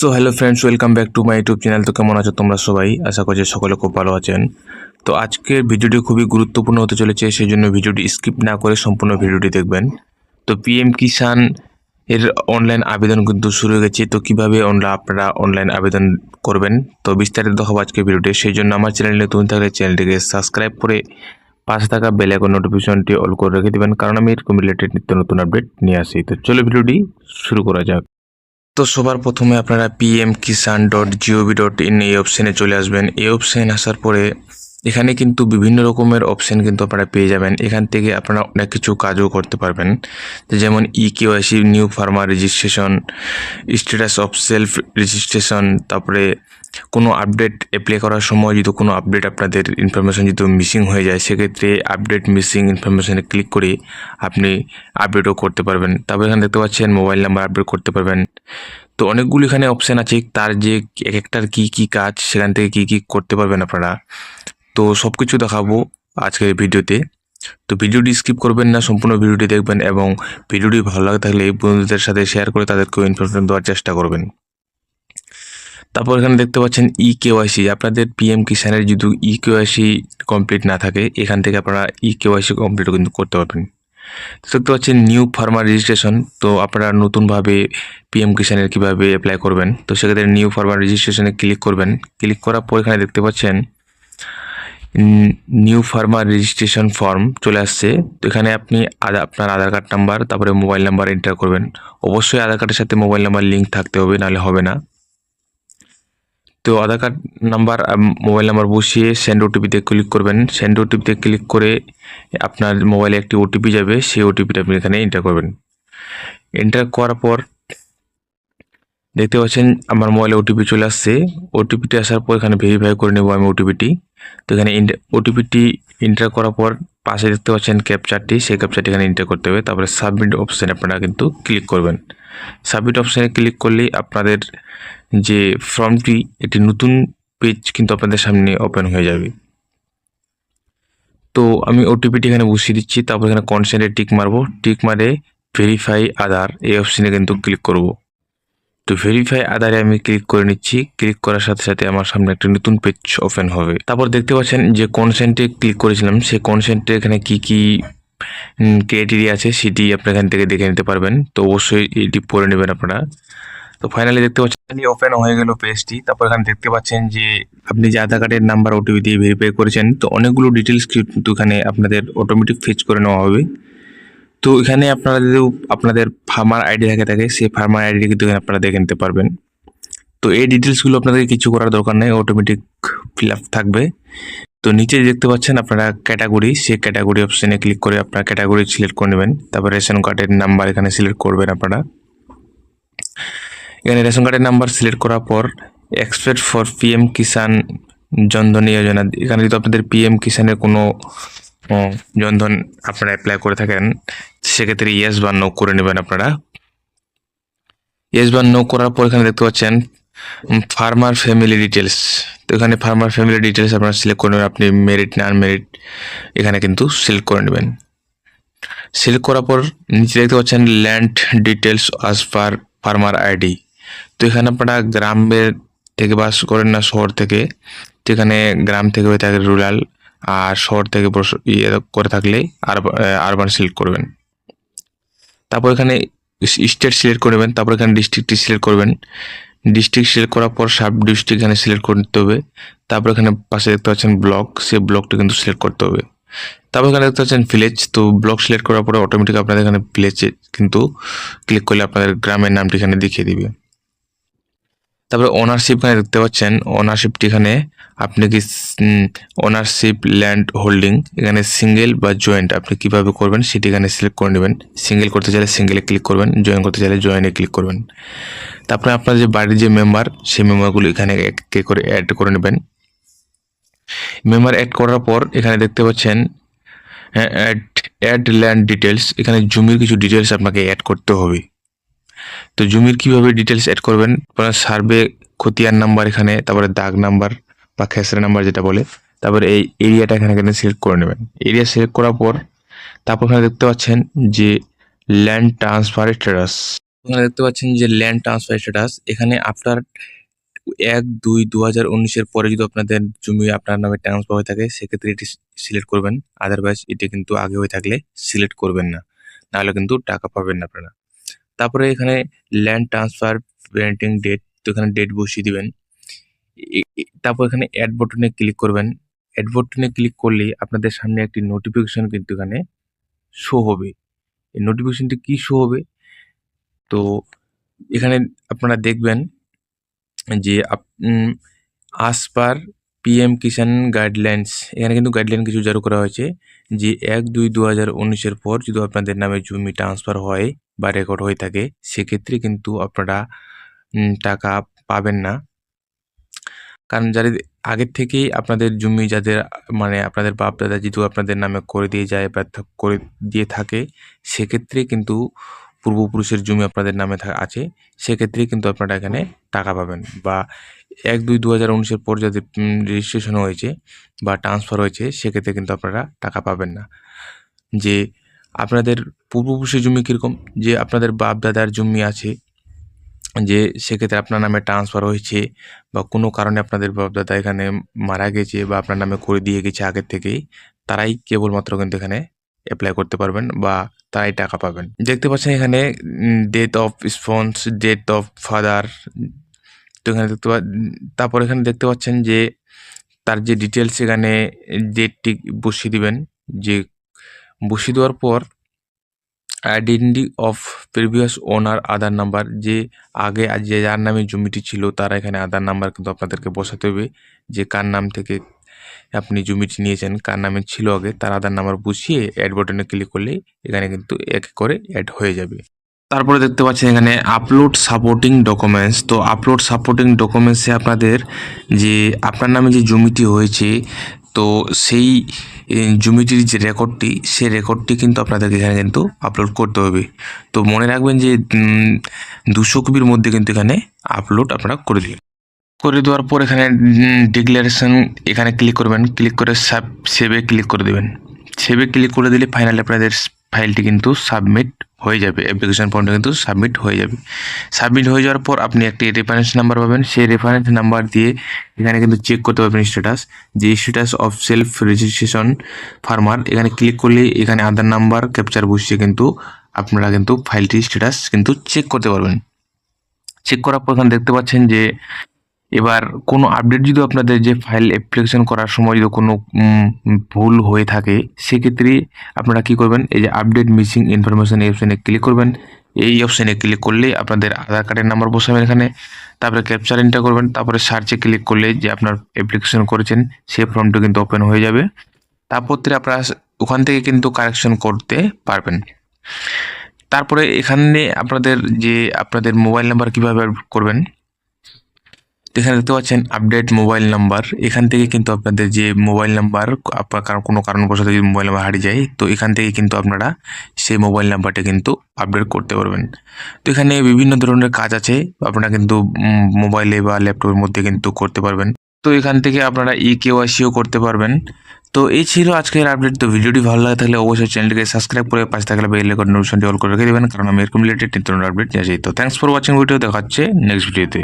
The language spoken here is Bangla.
So hello friends welcome back to my YouTube channel তো কেমন আছো তোমরা সবাই? আশা করছি সকলে খুব ভালো আছেন। তো আজকের ভিডিওটি খুবই গুরুত্বপূর্ণ হতে চলেছে সেই জন্য ভিডিওটি স্কিপ না করে সম্পূর্ণ ভিডিওটি দেখবেন। তো পিএম কিষান এর অনলাইন আবেদন কিন্তু শুরু হয়ে গেছে। তো কীভাবে আপনারা অনলাইন আবেদন করবেন? তো বিস্তারিত দেখাবো আজকের ভিডিওটি। সেই জন্য আমার চ্যানেলে নতুন থাকলে চ্যানেলটিকে সাবস্ক্রাইব করে পাশে থাকা বেল আইকন নোটিফিকেশনটি অল করে রেখে দেবেন। কারণ আমি এরকম রিলেটেড নিত্য নতুন আপডেট নিয়ে আসি। তো চলো ভিডিওটি শুরু করা যাক। তো সবার প্রথমে আপনারা PM Kisan dot GOV dot in এই অপশানে চলে আসবেন। এই অপশান আসার পরে এখানে কিন্তু বিভিন্ন রকমের অপশান কিন্তু আপনারা পেয়ে যাবেন। এখান থেকে আপনারা অনেক কিছু কাজও করতে পারবেন। যেমন e KYC new farmer registration status of self registration তারপরে কোনো আপডেট অ্যাপ্লাই করার সময় যদি কোনো আপডেট আপনাদের ইনফরমেশন যদি মিসিং হয়ে যায়, সেক্ষেত্রে আপডেট মিসিং ইনফরমেশনে ক্লিক করে আপনি আপডেটও করতে পারবেন। তারপর এখানে দেখতে পাচ্ছেন মোবাইল নাম্বার আপডেট করতে পারবেন। তো অনেকগুলো এখানে অপশান আছে, তার যে এক একটার কী কী কাজ, সেখান থেকে কী কী করতে পারবেন আপনারা। তো সব কিছু দেখাবো আজকের ভিডিওতে। তো ভিডিওটি স্কিপ করবেন না, সম্পূর্ণ ভিডিওটি দেখবেন এবং ভিডিওটি ভালো লাগে থাকলে বন্ধুদের সাথে শেয়ার করে তাদেরকেও ইনফরমেশন দেওয়ার চেষ্টা করবেন। তারপর এখানে দেখতে পাচ্ছেন ই কেওয়াইসি আপনাদের পিএম কিষানের যদি ই কেওয়াইসি কমপ্লিট না থাকে, এখান থেকে আপনারা ই কেওয়াইসি কমপ্লিট কিন্তু করতে পারবেন। দেখতে পাচ্ছেন নিউ ফার্মার রেজিস্ট্রেশন তো আপনারা নতুনভাবে পিএম কিষানের কীভাবে অ্যাপ্লাই করবেন, তো সেক্ষেত্রে নিউ ফার্মার রেজিস্ট্রেশনে ক্লিক করবেন। ক্লিক করার পর এখানে দেখতে পাচ্ছেন নিউ ফার্মার রেজিস্ট্রেশন ফর্ম চলে আসছে। তো এখানে আপনি আপনার আধার কার্ড নাম্বার তারপরে মোবাইল নাম্বার এন্টার করবেন। অবশ্যই আধার কার্ডের সাথে মোবাইল নাম্বার লিঙ্ক থাকতে হবে, নাহলে হবে না। তো Aadhaar card number mobile number বসিয়ে সেন্ড ওটিপিতে ক্লিক করবেন। সেন্ড ওটিপিতে ক্লিক করে আপনার মোবাইলে একটি ওটিপি যাবে, সেই ওটিপিটা আপনি এখানে এন্টার করবেন। এন্টার করার পর দেখতে পাচ্ছেন আমার মোবাইলে ওটিপি চলে আসছে। ওটিপিটি আসার পর এখানে ভেরিফাই করে নেব আমি ওটিপিটি তো এখানে ওটিপিটি এন্টার করার পর পাশে দেখতে পাচ্ছেন ক্যাপচারটি সেই ক্যাপচারটি এখানে এন্টার করতে হবে। তারপরে সাবমিট অপশানে আপনারা কিন্তু ক্লিক করবেন। সাবমিট অপশানে ক্লিক করলেই আপনাদের যে ফর্মটি একটি নতুন পেজ কিন্তু আপনাদের সামনে ওপেন হয়ে যাবে। তো আমি ওটিপিটি এখানে বসিয়ে দিচ্ছি। তারপর এখানে কনসেন্টে টিক মারবো। টিক মারে ভেরিফাই আধার এই অপশানে কিন্তু ক্লিক করব। তো ভেরিফাই আধারে আমি ক্লিক করে নিচ্ছি। ক্লিক করার সাথে সাথে আমার সামনে একটা নতুন পেজ ওপেন হবে। তারপর দেখতে পাচ্ছেন যে কনসেন্টে ক্লিক করেছিলাম। সেই কনসেন্টে এখানে কি কি ক্রাইটেরিয়া আছে সেটি আপনি এখান থেকে দেখে নিতে পারবেন। তো অবশ্যই এটি পড়ে নেবেন আপনারা। তো ফাইনালি দেখতে পাচ্ছেন ওপেন হয়ে গেল পেজটি তারপর এখানে দেখতে পাচ্ছেন যে আপনি যে আধার কার্ডের নাম্বার ওটিপি দিয়ে ভেরিফাই করেছেন, তো অনেকগুলো ডিটেলস কিন্তু এখানে আপনাদের অটোমেটিক ফেচ করে নেওয়া হবে। তো এখানে আপনারা যদি আপনাদের ফার্মার আইডি থাকে থাকে, সেই ফার্মার আইডি কিন্তু আপনারা দেখে নিতে পারবেন। তো এই ডিটেলসগুলো আপনাদের কিছু করার দরকার নেই অটোমেটিক ফিল থাকবে। তো নিচে দেখতে পাচ্ছেন আপনারা ক্যাটাগরি সেই ক্যাটাগরি অপশানে ক্লিক করে আপনারা ক্যাটাগরি সিলেক্ট করে নেবেন। তারপর রেশন কার্ডের নাম্বার এখানে সিলেক্ট করবেন আপনারা। এখানে রেশন কার্ডের নাম্বার সিলেক্ট করার পর expect for PM Kisan Jan Dhan Yojana এখানে যদি আপনাদের পিএম কিষানের কোনো জনধন আপনারা অ্যাপ্লাই করে থাকেন সেক্ষেত্রে ইয়েস বা নো করে নেবেন আপনারা। ইয়েস বা নো করার পর এখানে দেখতে পাচ্ছেন ফার্মার ফ্যামিলি ডিটেলস তো এখানে ফার্মার ফ্যামিলি ডিটেলস আপনারা সিলেক্ট করে নেবেন, আপনি মেরিট না আনমেরিট এখানে কিন্তু সিলেক্ট করে নেবেন। সিলেক্ট করার পর নিচে দেখতে পাচ্ছেন ল্যান্ড ডিটেলস আজ পার ফার্মার আইডি তো এখানে আপনারা গ্রামের থেকে বাস করেন না, শহর থেকে, তো এখানে গ্রাম থেকে হয়ে থাকে রুরাল আর শহর থেকে ইয়ে করে থাকলে আরবান সিলেক্ট করবেন। তারপর এখানে স্টেট সিলেক্ট করবেন তারপর এখানে ডিস্ট্রিক্টটি সিলেক্ট করবেন। ডিস্ট্রিক্ট সিলেক্ট করার পর সাব ডিস্ট্রিক্ট এখানে সিলেক্ট করতে হবে। তারপর এখানে পাশে দেখতে পাচ্ছেন ব্লক সে ব্লকটি কিন্তু সিলেক্ট করতে হবে। তারপর এখানে দেখতে পাচ্ছেন ভিলেজ তো ব্লক সিলেক্ট করার পরে অটোমেটিক আপনাদের এখানে ভিলেজে কিন্তু ক্লিক করলে আপনাদের গ্রামের নামটি এখানে দেখিয়ে দিবে। তারপরে ওনারশিপ এখানে দেখতে পাচ্ছেন ওনারশিপটি এখানে আপনি কি ওনারশিপ ল্যান্ড হোল্ডিং এখানে সিঙ্গেল বা জয়েন্ট আপনি কীভাবে করবেন সেটি এখানে সিলেক্ট করে নেবেন। সিঙ্গেল করতে চাইলে সিঙ্গেলে ক্লিক করবেন জয়েন করতে চাইলে জয়েনে ক্লিক করবেন। তারপরে আপনার যে বাড়ির যে মেম্বার সেই মেম্বারগুলো এখানে এক করে অ্যাড করে নেবেন। মেম্বার অ্যাড করার পর এখানে দেখতে পাচ্ছেন অ্যাড অ্যাড ল্যান্ড ডিটেলস এখানে জমির কিছু ডিটেলস আপনাকে অ্যাড করতে হবে। তো জমির কীভাবে ডিটেলস অ্যাড করবেন? আপনার সার্ভে খতিয়ান নাম্বার এখানে, তারপরে দাগ নাম্বার বা খেসরা নাম্বার যেটা বলে, তারপরে এই এরিয়াটা এখানে এখানে সিলেক্ট করে নেবেন। এরিয়া সিলেক্ট করার পর, তারপর এখানে দেখতে পাচ্ছেন যে ল্যান্ড ট্রান্সফার স্ট্যাটাস ওখানে দেখতে পাচ্ছেন যে ল্যান্ড ট্রান্সফার স্ট্যাটাস এখানে আপনার এক, দুই দু হাজার উনিশের পরে যদি আপনাদের জমি আপনার নামে ট্রান্সফার হয়ে থাকে, সেক্ষেত্রে এটি সিলেক্ট করবেন। আদারওয়াইজ এটি কিন্তু আগে হয়ে থাকলে সিলেক্ট করবেন না। নাহলে কিন্তু টাকা পাবেন না আপনারা। তারপরে এখানে ল্যান্ড ট্রান্সফার পেন্টিং ডেট তো এখানে ডেট বসিয়ে দিবেন। তারপর এখানে অ্যাড বটনে ক্লিক করবেন। অ্যাড বটনে ক্লিক করলে আপনাদের সামনে একটি নোটিফিকেশন কিন্তু এখানে শো হবে। এই নোটিফিকেশনটি কী শো হবে? তো এখানে আপনারা দেখবেন যে আস পার পিএম কিষাণ গাইডলাইন্স এখানে কিন্তু গাইডলাইন কিছু জারি করা হয়েছে যে এক দুই দু হাজার উনিশের পর যদি আপনাদের নামে জমি ট্রান্সফার হয় বা রেকর্ড হয়ে থাকে, সেক্ষেত্রে কিন্তু আপনারা টাকা পাবেন না। কারণ যাদের আগের থেকেই আপনাদের জমি যাদের মানে আপনাদের বাপ দাদা যেহেতু আপনাদের নামে করে দিয়ে যায় বা করে দিয়ে থাকে, সেক্ষেত্রে কিন্তু পূর্বপুরুষের জমি আপনাদের নামে আছে সেক্ষেত্রে কিন্তু আপনারা এখানে টাকা পাবেন বা এক দুই দু হাজার উনিশের পর যাদের রেজিস্ট্রেশন হয়েছে বা ট্রান্সফার হয়েছে, সেক্ষেত্রে কিন্তু আপনারা টাকা পাবেন না। যে আপনাদের পূর্বপুরুষের জমি কীরকম, যে আপনাদের বাপ দাদার জমি আছে, যে সেক্ষেত্রে আপনার নামে ট্রান্সফার হয়েছে বা কোনো কারণে আপনাদের বাপদাদা এখানে মারা গেছে বা আপনার নামে করে দিয়ে গেছে আগের থেকেই, তারাই কেবলমাত্র কিন্তু এখানে অ্যাপ্লাই করতে পারবেন বা তারাই টাকা পাবেন। দেখতে পাচ্ছেন এখানে date of spouse date of father তো এখানে দেখতে তারপর এখানে দেখতে পাচ্ছেন যে তার যে ডিটেলস এখানে ডেটটি বসিয়ে দিবেন। যে বসিয়ে দেওয়ার পর identity of previous owner Aadhaar number যে আগে যে যার নামে জমিটি ছিল তার এখানে আধার নাম্বার কিন্তু আপনাদেরকে বসাতে হবে। যে কার নাম থেকে আপনি জমিটি নিয়েছেন, কার নামে ছিল আগে, তার আধার নাম্বার বসিয়ে অ্যাড বাটনে ক্লিক করলে এখানে কিন্তু এক করে অ্যাড হয়ে যাবে। তারপরে দেখতে পাচ্ছেন এখানে আপলোড সাপোর্টিং ডকুমেন্টস তো আপলোড সাপোর্টিং ডকুমেন্টসে আপনাদের যে, আপনার নামে যে জমিটি হয়েছে, তো সেই জমিটির যে রেকর্ডটি সেই রেকর্ডটি কিন্তু আপনাদেরকে এখানে কিন্তু আপলোড করতে হবে। তো মনে রাখবেন যে দুশো কপির মধ্যে কিন্তু এখানে আপলোড আপনারা করে দিন করে দেওয়ার পর এখানে ডিক্লারেশন এখানে ক্লিক করবেন। ক্লিক করে সাব সেভে ক্লিক করে দেবেন। সেভে ক্লিক করে দিলে ফাইনালি আপনাদের ফাইলটি কিন্তু সাবমিট হয়ে যাবে। অ্যাপ্লিকেশন ফর্মটা কিন্তু সাবমিট হয়ে যাবে। সাবমিট হয়ে যাওয়ার পর আপনি একটি রেফারেন্স নাম্বার পাবেন। সেই রেফারেন্স নাম্বার দিয়ে এখানে কিন্তু চেক করতে পারবেন স্ট্যাটাস যে status of self registration farmer এখানে ক্লিক করলে এখানে আধার নাম্বার ক্যাপচার বসিয়ে কিন্তু আপনারা কিন্তু ফাইলটির স্ট্যাটাস কিন্তু চেক করতে পারবেন। চেক করার পর এখানে দেখতে পাচ্ছেন যে এবার কোনো আপডেট যদি আপনাদের যে ফাইল অ্যাপ্লিকেশন করার সময় যদি কোনো ভুল হয়ে থাকে, সেক্ষেত্রে আপনারা কি করবেন? এই যে আপডেট মিসিং ইনফরমেশন এই অপশানে ক্লিক করবেন। এই অপশানে ক্লিক করলে আপনাদের আধার কার্ডের নাম্বার বসাবেন এখানে। তারপরে ক্যাপচার এন্টার করবেন। তারপরে সার্চে ক্লিক করলে যে আপনার অ্যাপ্লিকেশন করেছেন, সেই ফর্মটা কিন্তু ওপেন হয়ে যাবে। তারপর আপনারা ওখান থেকে কিন্তু কারেকশন করতে পারবেন। তারপরে এখানে আপনাদের যে, আপনাদের মোবাইল নাম্বার কীভাবে করবেন এখানে দেখতে পাচ্ছেন আপডেট মোবাইল নাম্বার এখান থেকে কিন্তু আপনাদের যে মোবাইল নাম্বার আপনার কোনো কারণবশত যদি মোবাইল নাম্বার হারিয়ে যায়, তো এখান থেকে কিন্তু আপনারা সেই মোবাইল নাম্বারটা কিন্তু আপডেট করতে পারবেন। তো এখানে বিভিন্ন ধরনের কাজ আছে, আপনারা কিন্তু মোবাইলে বা ল্যাপটপের মধ্যে কিন্তু করতে পারবেন। তো এখান থেকে আপনারা ই কেওয়াইসিও করতে পারবেন। তো এই ছিল আজকের আপডেট তো ভিডিওটি ভালো লাগে থাকলে অবশ্যই চ্যানেলটিকে সাবস্ক্রাইব করে পাশে থাকলে বেল আইকন নোটিফিকেশনটি অল করে রেখে দেবেন, কারণ আমি এরকম রিলেটেড নিত্য আপডেট নিয়ে আসি। তো থ্যাংকস ফর ওয়াচিং ভিডিও দেখা হচ্ছে নেক্সট ভিডিওতে